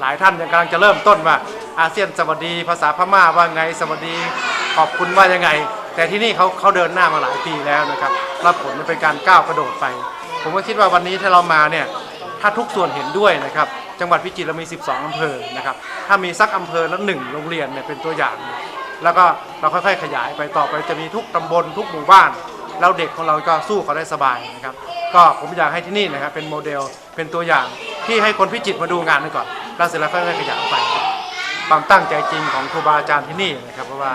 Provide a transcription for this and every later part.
หลายท่านยังกำลังจะเริ่มต้นว่าอาเซียนสวัสดี ภาษาพม่าว่าไงสวัสดีขอบคุณว่ายังไง แต่ที่นี่เขาเขาเดินหน้ามาหลายปีแล้วนะครับแล้วผลมันเป็นการก้าวกระโดดไป ผมก็คิดว่าวันนี้ถ้าเรามาเนี่ยถ้าทุกส่วนเห็นด้วยนะครับจังหวัดพิจิตรเรามี 12 อำเภอนะครับถ้ามีสักอำเภอละหนึ่งโรงเรียนเนี่ยเป็นตัวอย่าง แล้วก็เราค่อยๆขยายไปต่อไปจะมีทุกตำบลทุกหมู่บ้าน แล้วเด็กของเราก็สู้เขาได้สบายนะครับก็ผมอยากให้ที่นี่นะครับเป็นโมเดลเป็นตัวอย่างที่ให้คนพิจิตรมาดูงานกันก่อน แล้วเสร็จแล้วค่อยๆขยายไป ความตั้งใจจริงของครูบาอาจารย์ที่นี่นะครับเพราะว่า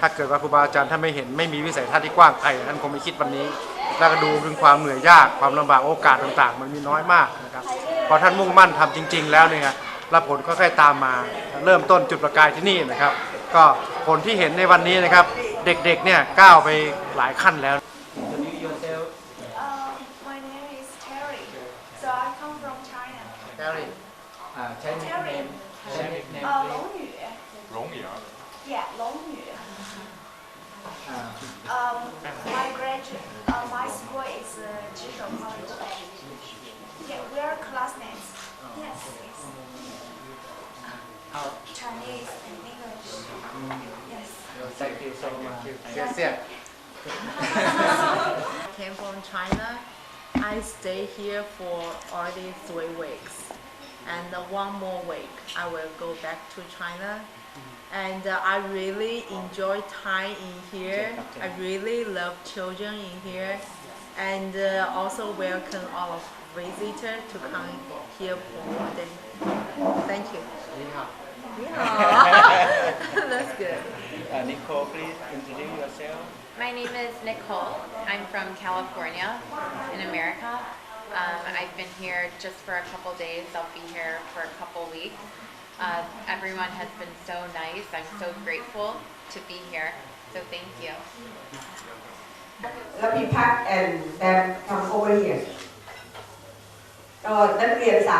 ถ้าเกิดว่าครูบาอาจารย์ท่านไม่เห็นไม่มีวิสัยทัศน์ที่กว้างไกลท่านคงไม่คิดวันนี้แล้วก็ดูถึงความเหนื่อยยากความลำบากโอกาสต่างๆ มันมีน้อยมากนะครับพอท่านมุ่งมั่นทำจริง ๆ แล้วเนี่ยรับผลค่อยๆตามมาเริ่มต้นจุดประกายที่นี่นะครับ ก็ผลที่เห็นในวันนี้นะครับ เด็กๆเนี่ยก้าวไปหลายขั้นแล้ว Yeah, Long Yu. Ah. Um, my graduate, uh, my school is uh, Jishou Yeah, we are classmates. Yes, yes. Uh, Chinese and English. Yes. Thank you so much. Yes, yeah. I came from China. I stay here for already three weeks and uh, one more week I will go back to China. And uh, I really enjoy time in here. I really love children in here, and uh, also welcome all of visitors to come here for one day. Thank you. Yeah. That's good. Uh, Nicole, please introduce yourself. My name is Nicole. I'm from California in America. Um, I've been here just for a couple days. I'll be here for a couple weeks. Uh, everyone has been so nice. I'm so grateful to be here. So thank you. Let me pack and then come over here. ก็นักเรียน 3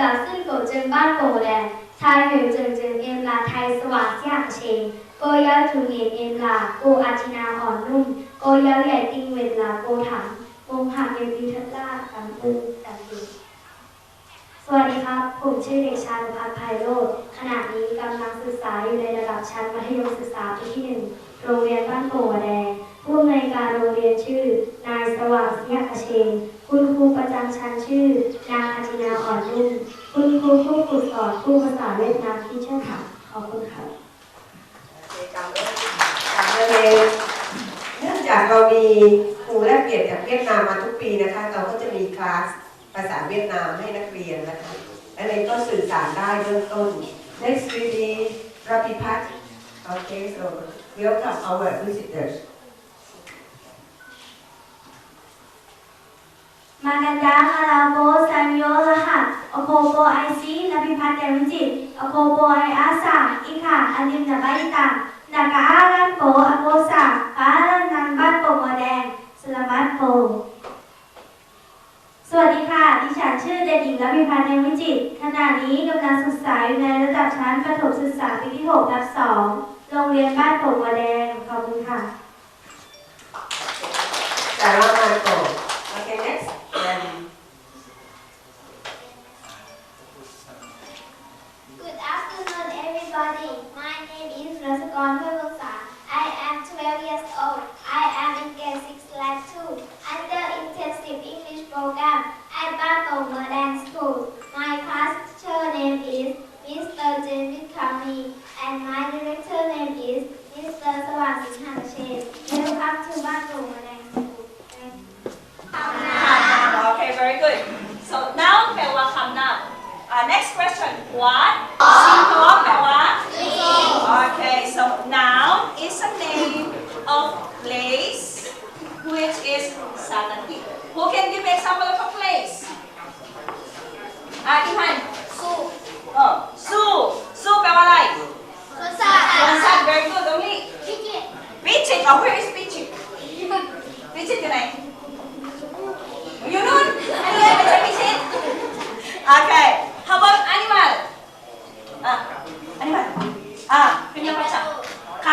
ยเอ็มดาซึ่งโกเจนบ้านโกแลนชายเหวเจิงเจิงเอ็มลาไทยสว่างเสียกเชงโกยาจุงเอ็มเอ็มลาโกอาชินาอ่อนนุ่มโกยาใหญ่ติงเวนลาโกถังวงหักเอ็มดิทัลล่าตังตึงตังตึงสวัสดีครับ ผมชื่อเด็กชายพัฒน์ไพโรจน์ขณะนี้กำลังศึกษาอยู่ในระดับชั้นมัธยมศึกษาปีที่หนึ่งโรงเรียนบ้านโป่งแดงผู้อำนวยการโรงเรียนชื่อนายสว่างเสียกเชน คุณครูประจำชั้นชื่อ นางอาทินาอ่อนนุ่มคุณครูผู้ฝึกสอนผู้ภาษาเวียดนามที่เชื่อค่ะขอบคุณค่ะจำได้จำได้เลยเนื่องจากเรามีครูแลกเปลี่ยนจากเวียดนามมาทุกปีนะคะ เราก็จะมีคลาสภาษาเวียดนามให้นักเรียนนะคะและเลยก็สื่อสารได้เบื้องต้น next will be Rapi Pat okay so welcome our visitors มากันดาคาราโบซันโยละค่ะอโคโบไอซีนพิพัฒน์เตมิจิตอโคโบไออาสาอีค่ะอันดิมนาบาอิตานากาอารันโปอโกสาปาลันนันบ้านโปหัวแดงสลามัตโป สวัสดีค่ะ ดิฉันชื่อเด็กหญิงรัพิพัฒน์เนวิจิตขณะนี้กำลังศึกษาอยู่ในระดับชั้นประถมศึกษาปีที่6ทับ2โรงเรียนบ้านโป่งหัวแดงขอบคุณค่ะ Sarah Marco okay everybody. My name is Rasakonva Vusa. I am 12 years old. I am in grade 6 class 2 under intensive English program at Bapong Modern School. My class teacher name is Mr. David Kami and my director name is Mr. Sawang Singhanashen. Welcome to Bapong Modern School. Okay, very good. So now, welcome now. Uh, next question. What? สิ่งของแปลว่า Okay, so noun is a name of place which is Satanti. Who can give example of a place? อ่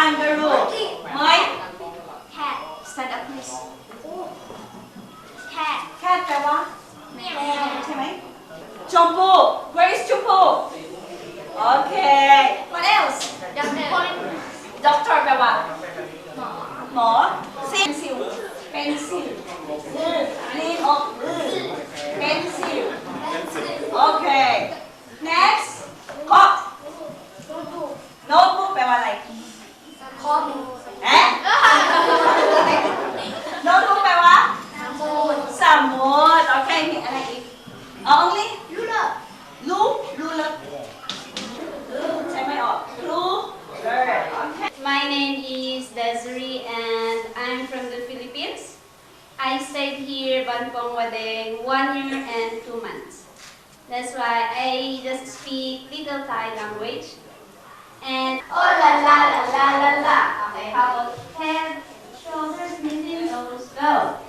kangaroo เมย Cat. Stand up, please. Cat. cat แปลว่า แม แมว ว ใช่ไหมชมพู่ where is ชมพู่โอเค what else Doctor. doctor แปลว่า หมอซิลซิลเป็นซิลลีนออกเป็นซิลโอเค next คอก notebook แปลว่าอะไร ข้อมูล เอ๊ะ notebook แปลว่า สมุด สมุดโอเคมีอะไรอีก only รูเลอร์ รู้รู้เลยใช่ไหมออกรู้เลยโอเค My name is Desiree and I'm from the Philippines. I stayed here Banpong Wadeng one year and two months. That's why I just speak little Thai language. And oh la la la la la la. Okay, how about head, shoulders, knees toes? Go.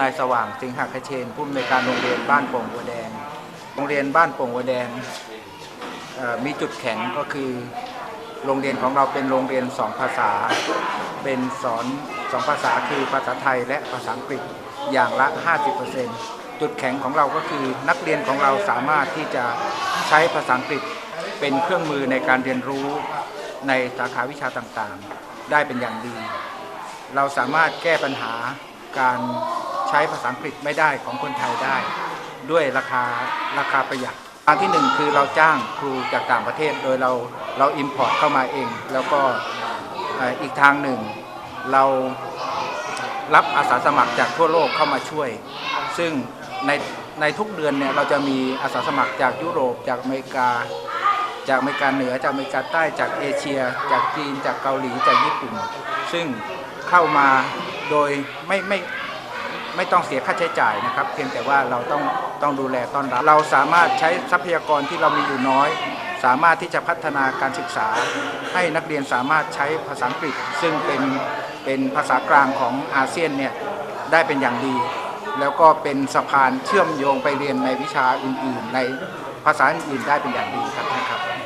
นายสว่างสิงหคเชนผู้อำนวยการโรงเรียนบ้านโป่งวัวแดง โรงเรียนบ้านโป่งวัวแดงมีจุดแข็งก็คือโรงเรียนของเราเป็นโรงเรียนสองภาษา เป็นสอนสองภาษาคือภาษาไทยและภาษาอังกฤษอย่างละ 50%จุดแข็งของเราก็คือนักเรียนของเราสามารถที่จะใช้ภาษาอังกฤษเป็นเครื่องมือในการเรียนรู้ในสาขาวิชาต่างๆ ได้เป็นอย่างดี เราสามารถแก้ปัญหาการ ใช้ภาษาอังกฤษไม่ได้ของคนไทยได้ ด้วยราคาราคาประหยัดทางที่หนึ่งคือเราจ้างครูจากต่างประเทศโดยเราเราอิมพอร์ตเข้ามาเอง แล้วก็อีกทางหนึ่งเรารับอาสาสมัครจากทั่วโลกเข้ามาช่วย ซึ่งในในทุกเดือนเนี่ยเราจะมีอาสาสมัครจากยุโรปจากอเมริกา จากอเมริกาเหนือจากอเมริกาใต้จากเอเชีย จากจีนจากเกาหลีจากญี่ปุ่น ซึ่งเข้ามาโดยไม่ไม่ ไม่ต้องเสียค่าใช้จ่ายนะครับ เพียงแต่ว่าเราต้องต้องดูแลต้อนรับ เราสามารถใช้ทรัพยากรที่เรามีอยู่น้อย สามารถที่จะพัฒนาการศึกษา ให้นักเรียนสามารถใช้ภาษาอังกฤษ ซึ่งเป็นเป็นภาษากลางของอาเซียนเนี่ยได้เป็นอย่างดี แล้วก็เป็นสะพานเชื่อมโยงไปเรียนในวิชาอื่น ๆ ในภาษาอื่นๆได้เป็นอย่างดีครับท่านครับ